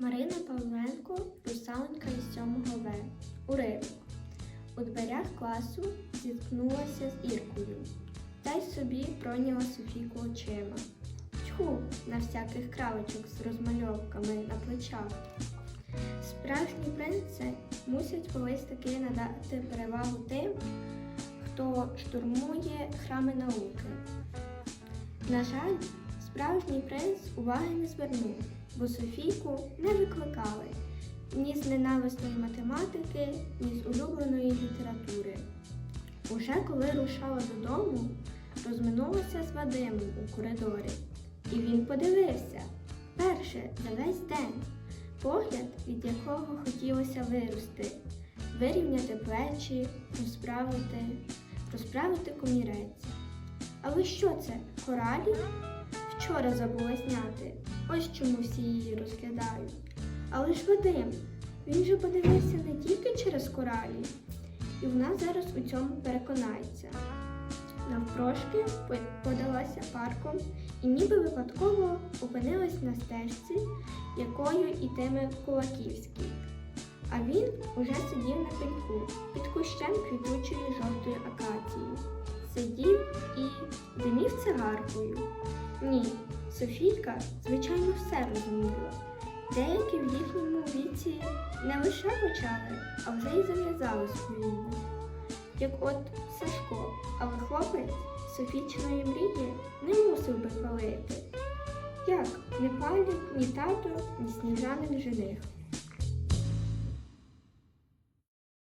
Марина Павленко, русалонька із 7 В. Уривок. У дверях класу зіткнулася з Іркою, та й собі пройняла Софійку очима. Тьху на всяких кравочок з розмальовками на плечах. Справжні принци мусять колись таки надати перевагу тим, хто штурмує храми науки. На жаль, справжній принц уваги не звернув, бо Софійку не викликали ні з ненависної математики, ні з улюбленої літератури. Уже коли рушала додому, розминулася з Вадимом у коридорі, і він подивився перше за весь день, погляд, від якого хотілося вирости, вирівняти плечі, розправити, розправити комірець. Але що це? Коралі? Вчора забула зняти. Ось чому всі її розглядають. Але ж Вадим, він же подивився не тільки через коралі, і вона зараз у цьому переконається. Навпрошки подалася парком і ніби випадково опинилась на стежці, якою ітиме Кулаківський. А він уже сидів на пеньку під кущем квітучої жовтої акації. Сидів і димів цигаркою. Ні, Софійка, звичайно, все розуміла. Деякі в їхньому віці не лише почали, а вже й зав'язали свою. Як от Сашко, але хлопець Софічної мрії не мусив би палити. Як не палять ні тато, ні сніжаним жених.